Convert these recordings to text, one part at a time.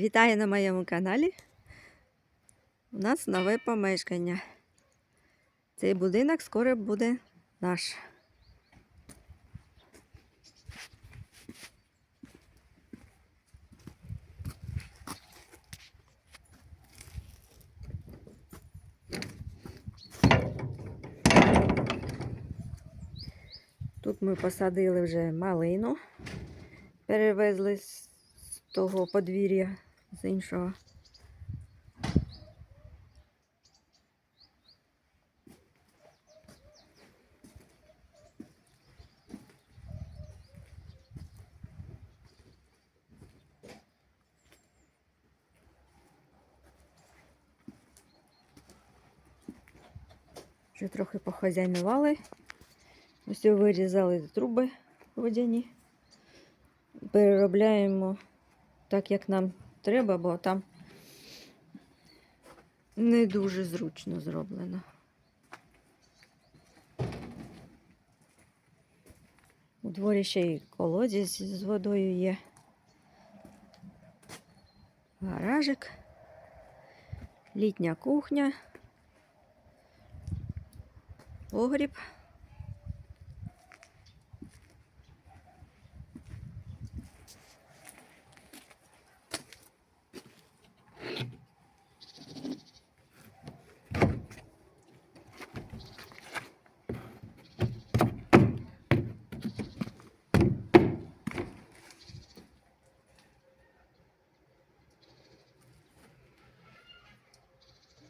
Вітаю на моєму каналі. У нас нове помешкання. Цей будинок скоро буде наш. Тут ми посадили вже малину, перевезли з того подвір'я з іншого. Вже трохи похазяйнували. Ось вирізали труби водяні. Переробляємо так, як нам треба, бо там не дуже зручно зроблено. У дворі ще й колодязь з водою є. Гаражик, літня кухня, погріб.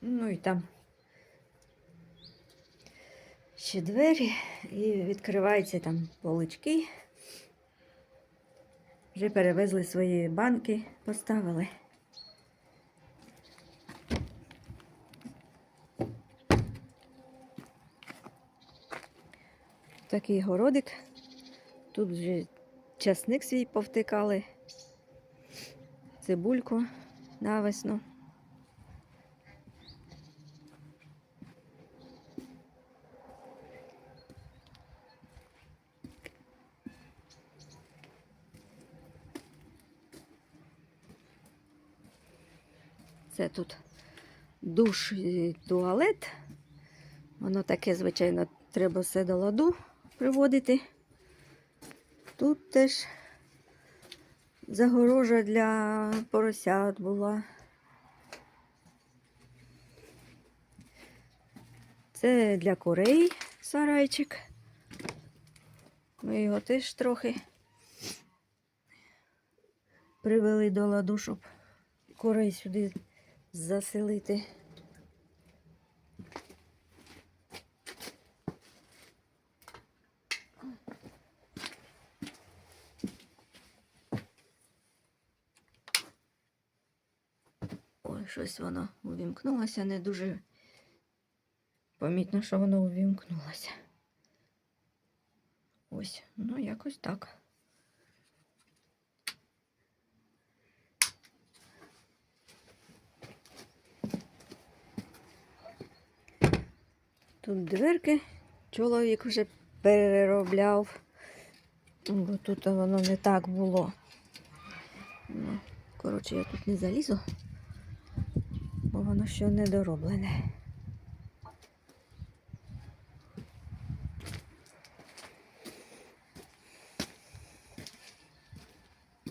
Ну і там ще двері і відкриваються там полички. Вже перевезли свої банки, поставили. Такий городик. Тут вже часник свій повтикали, цибульку навесну. Це тут душ і туалет. Воно таке, звичайно, треба все до ладу приводити. Тут теж загорожа для поросят була. Це для курей сарайчик. Ми його теж трохи привели до ладу, щоб курей сюди заселити. Ой, щось воно увімкнулося, не дуже помітно, що воно увімкнулося. Ось, ну якось так. Тут дверки чоловік вже переробляв, бо тут воно не так було. Ну, коротше, я тут не залізу, бо воно ще не дороблене.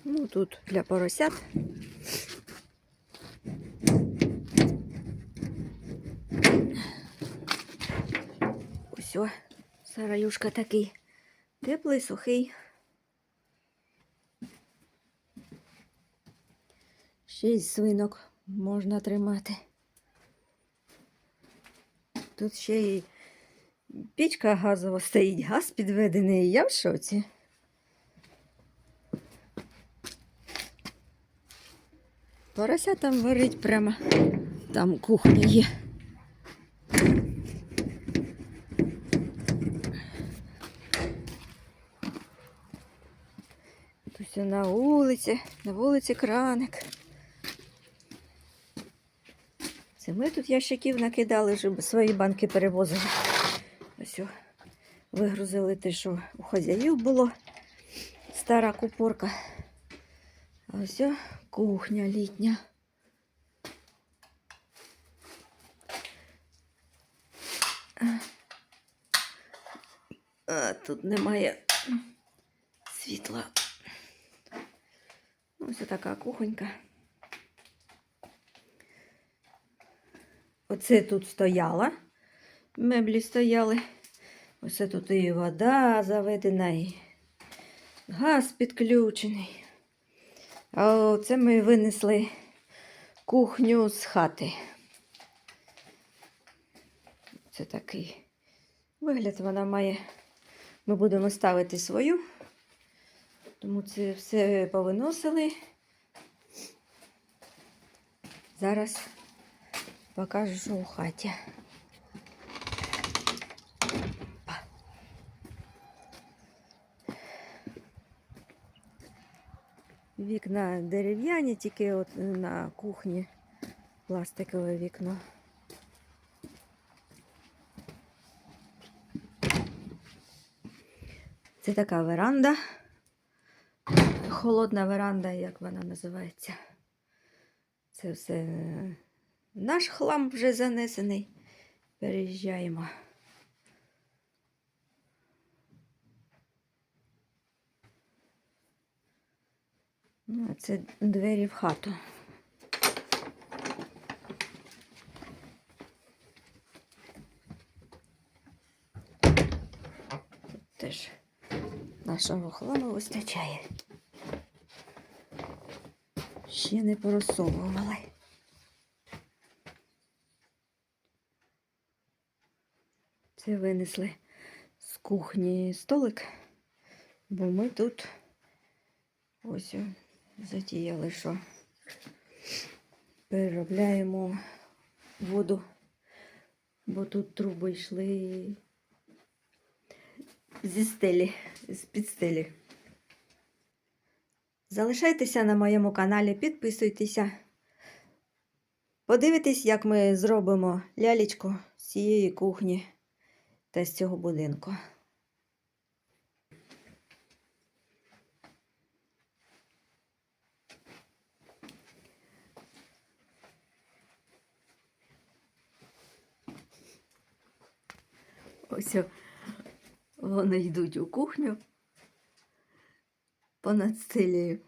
Ну, тут для поросят. О, сараюшка такий теплий, сухий. Шість свинок можна тримати. Тут ще й пічка газова стоїть, газ підведений, я в шоці. Порося там варить прямо, там кухня є. Все на вулиці, на вулиці краник. Це ми тут ящиків накидали, щоб свої банки перевозили. Ось вигрузили те, що у хазяїв було. Стара купорка. А Ось кухня літня. А, тут немає світла. Ось така кухонька. Оце тут стояла. Меблі стояли. Оце тут і вода заведена, і газ підключений. А оце ми винесли кухню з хати. Це такий вигляд вона має. Ми будемо ставити свою. Тому це все повиносили. Зараз покажу, що у хаті. Вікна дерев'яні, тільки от на кухні пластикове вікно. Це така веранда. Холодна веранда, як вона називається. Це все е, наш хлам вже занесений. Переїжджаємо. Ну, це двері в хату. Тут теж нашого хламу вистачає. Ще не порозсовували. Це винесли з кухні столик, бо ми тут ось затіяли, що переробляємо воду, бо тут труби йшли зі стелі, з-під стелі. Залишайтеся на моєму каналі, підписуйтеся. Подивитесь, як ми зробимо лялечку з цієї кухні та з цього будинку. Ось вони йдуть у кухню понад стелею.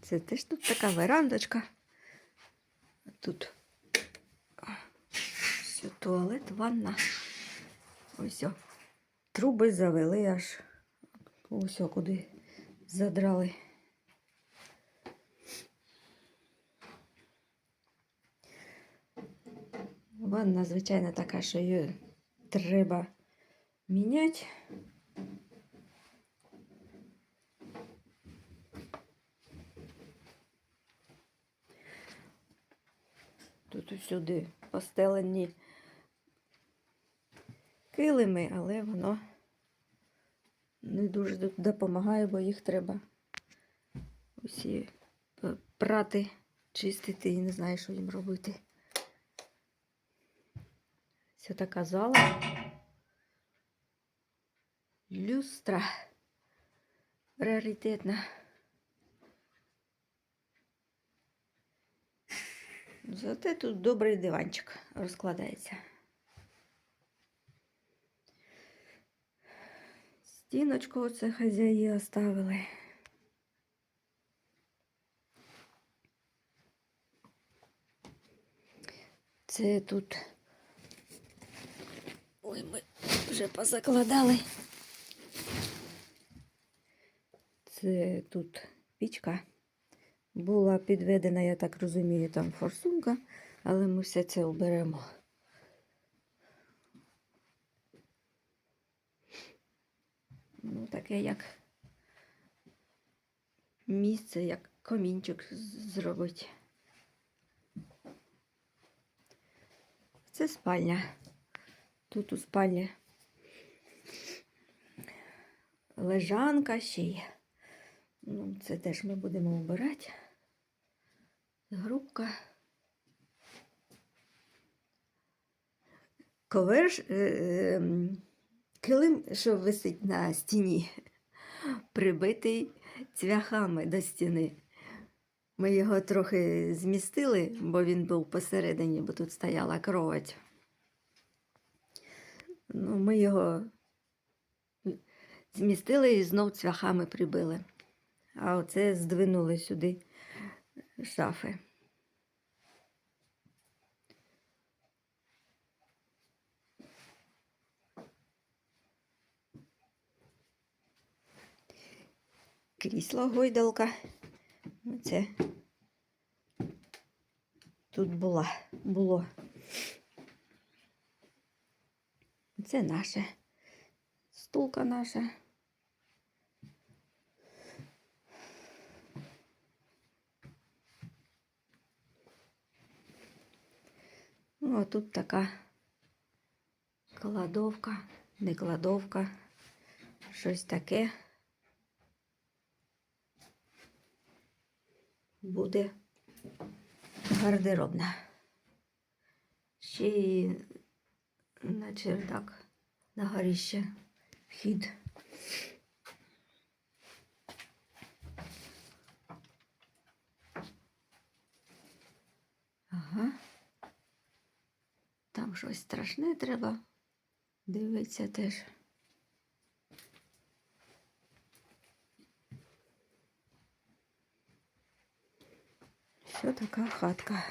Це теж тут така верандочка. Тут все, туалет, ванна. Ось о. Труби завели аж ось куди задрали. Ванна, звичайно, така, що її треба міняти. Тут усюди постелені килими, але воно не дуже допомагає, бо їх треба усі прати, чистити і не знаю, що їм робити. Це така зала. Люстра раритетна. Зате тут добрий диванчик розкладається. Стіночку оце хазяї оставили. Це тут. Ой, ми вже позакладали. Це тут пічка. Була підведена, я так розумію, там форсунка, але ми все це оберемо. Ну, таке як місце, як комінчик зробить. Це спальня. Тут у спальні лежанка ще є. Ну, це теж ми будемо обирати. Грубка. Ковер, ж, е, ем, килим, що висить на стіні. прибитий цвяхами до стіни. Ми його трохи змістили, бо він був посередині, бо тут стояла кровать. Ну, ми його змістили і знов цвяхами прибили. А оце здвинули сюди шафи. Крісло гойдалка. Оце тут була, було. Це наше. Стулка наша. Ну, а тут така кладовка, не кладовка, щось таке. Буде гардеробна. Ще й на чердак, на горіще вхід. Ага. Там щось страшне треба дивитися теж. Що така хатка?